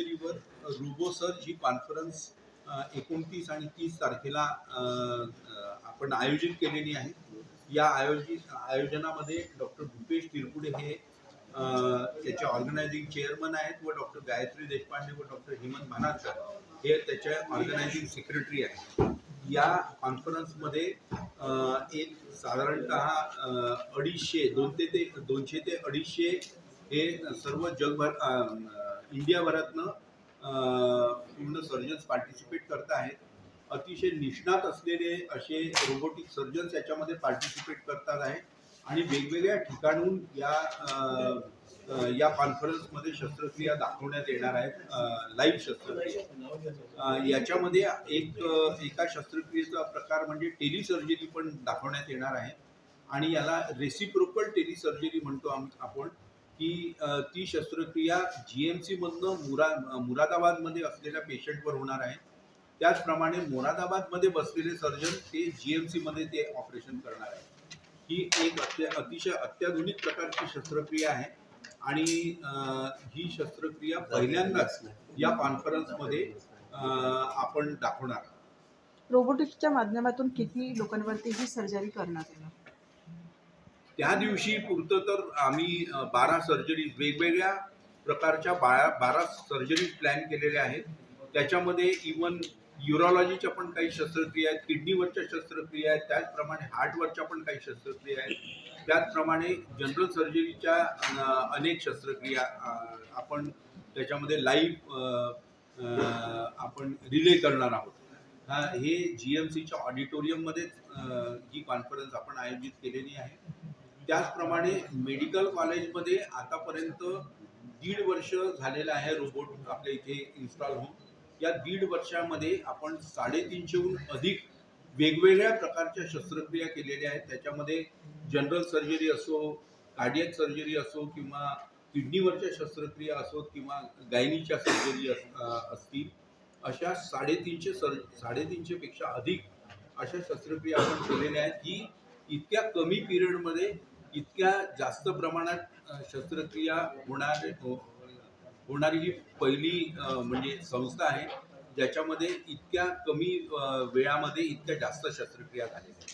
रुबो sir ही conference एकोणतीस आणि तीस तारखेला आपण आयोजित केलेली आहे. या आयोजित आयोजनामध्ये डॉक्टर भूपेश तिरपुडे हे त्याचे ऑर्गनायझिंग चेअरमन आहेत व डॉक्टर गायत्री देशपांडे व डॉक्टर हेमंत भानारकर हे त्याचे ऑर्गनायझिंग सेक्रेटरी आहेत. या कॉन्फरन्समध्ये एक साधारणतः अडीचशे दोन ते दोनशे ते अडीचशे हे सर्व जगभर इंडियाभरातनं पूर्ण सर्जन्स पार्टिसिपेट करत आहेत. अतिशय निष्णात असलेले असे रोबोटिक सर्जन्स याच्यामध्ये पार्टिसिपेट करतात आहे आणि वेगवेगळ्या ठिकाणून या अ, या कॉन्फरन्समध्ये शस्त्रक्रिया दाखवण्यात येणार आहेत लाईव्ह शस्त्रक्रिया. याच्यामध्ये एक एका शस्त्रक्रियेचा प्रकार म्हणजे टेलिसर्जरी पण दाखवण्यात येणार आहे. आणि याला रेसिप्रोकल टेलिसर्जरी म्हणतो आम- आपण. की ती शस्त्रक्रिया जी एम सीमधनं मुरा मुरादाबादमध्ये असलेल्या पेशंटवर होणार आहे. त्याचप्रमाणे मोरादाबादमध्ये बसलेले सर्जन ते जी एम सीमध्ये ते ऑपरेशन करणार आहे ही एक अत्य अतिशय अत्याधुनिक प्रकारची शस्त्रक्रिया आहे. आणि ही शस्त्रक्रिया पहिल्यांदाच या कॉन्फरन्समध्ये आपण दाखवणार आहोत. रोबोटिक्सच्या माध्यमातून किती लोकांवरती ही सर्जरी करण्यात येणार? त्या दिवशी पुरतं तर आम्ही बारा सर्जरीज वेगवेगळ्या प्रकारच्या बारा बारा सर्जरीज प्लॅन केलेल्या आहेत. त्याच्यामध्ये इवन युरॉलॉजीच्या पण काही शस्त्रक्रिया आहेत किडनीवरच्या शस्त्रक्रिया आहेत त्याचप्रमाणे हार्टवरच्या पण काही शस्त्रक्रिया आहेत. त्याचप्रमाणे जनरल सर्जरीच्या अनेक शस्त्रक्रिया आपण त्याच्यामध्ये लाईव्ह आपण रिले करणार आहोत. हे जी एम सीच्या ऑडिटोरियममध्येच ही कॉन्फरन्स आपण आयोजित केलेली आहे. त्याचप्रमाणे मेडिकल कॉलेजमध्ये आतापर्यंत दीड वर्ष झालेलं आहे रोबोट आपल्या इथे इन्स्टॉल होऊन. या दीड वर्षामध्ये आपण साडेतीनशेहून अधिक वेगवेगळ्या प्रकारच्या शस्त्रक्रिया केलेल्या आहेत. त्याच्यामध्ये जनरल सर्जरी असो कार्डियक सर्जरी असो किंवा किडनीवरच्या शस्त्रक्रिया असोत किंवा गायनीच्या सर्जरी अस असतील अशा साडेतीनशे सर साडेतीनशेपेक्षा अधिक अशा शस्त्रक्रिया आपण केलेल्या आहेत. ही इतक्या कमी पिरियडमध्ये इतक्या जास्त प्रमाणात शस्त्रक्रिया होणार हो, होणारी ही पहिली म्हणजे संस्था आहे ज्याच्यामध्ये इतक्या कमी वेळामध्ये इतक्या जास्त शस्त्रक्रिया झालेल्या आहेत.